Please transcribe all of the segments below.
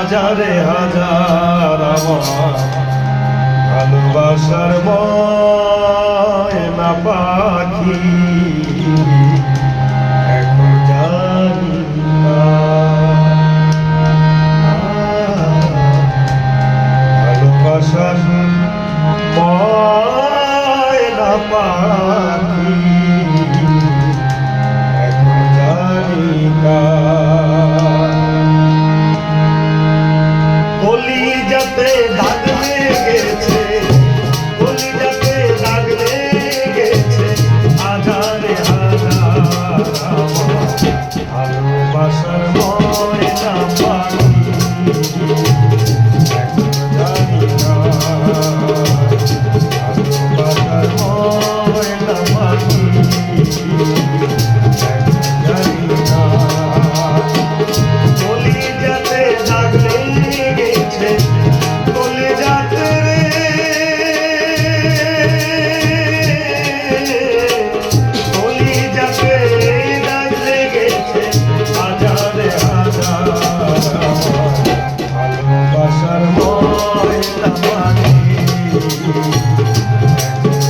হাজারে হাজার ভালোবাসার পাখি। কলিজাতে দাগ লেগেছে কলিজাতে দাগ লেগেছে হাজারে হাজার আমার ভালোবাসার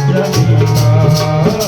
જમી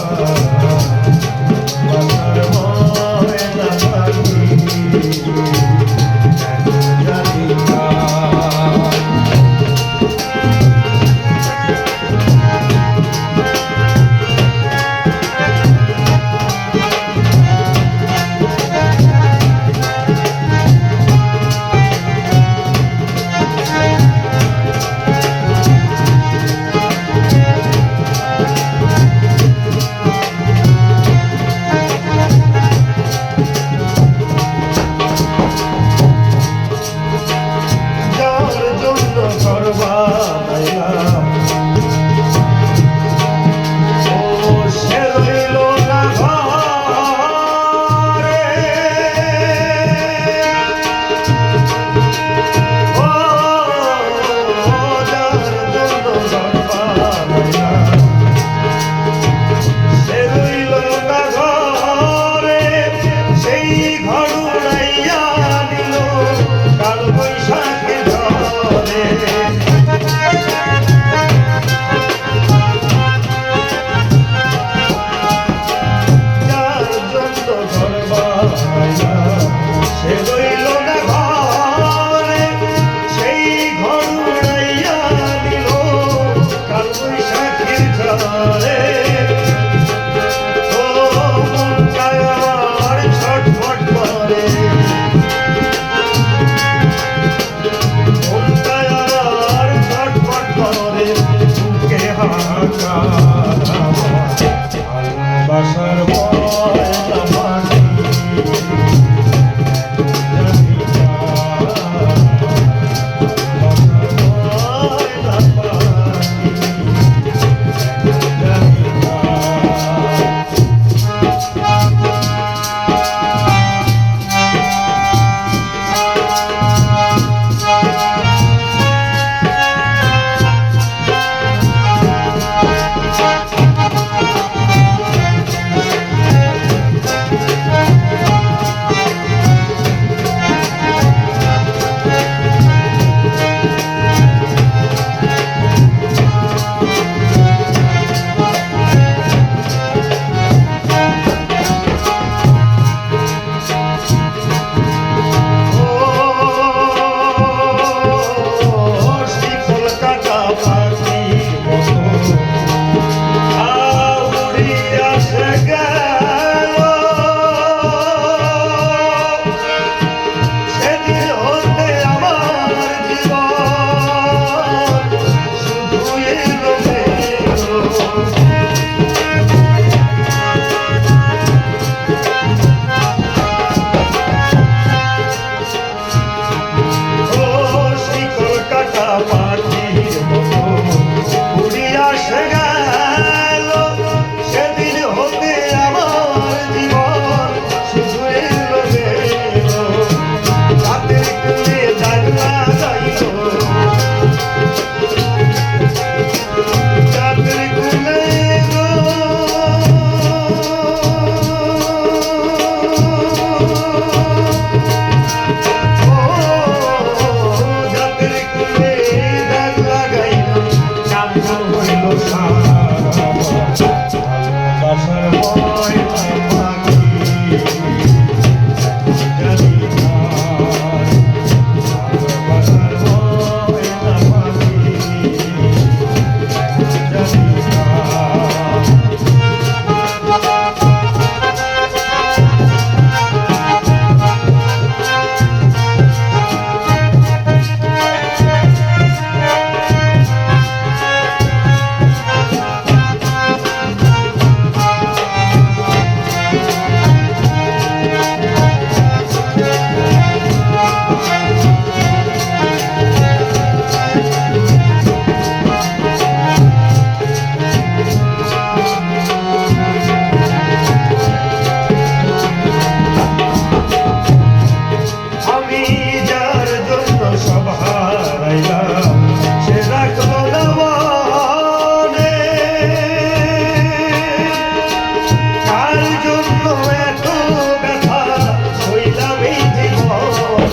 boy.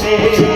Amen.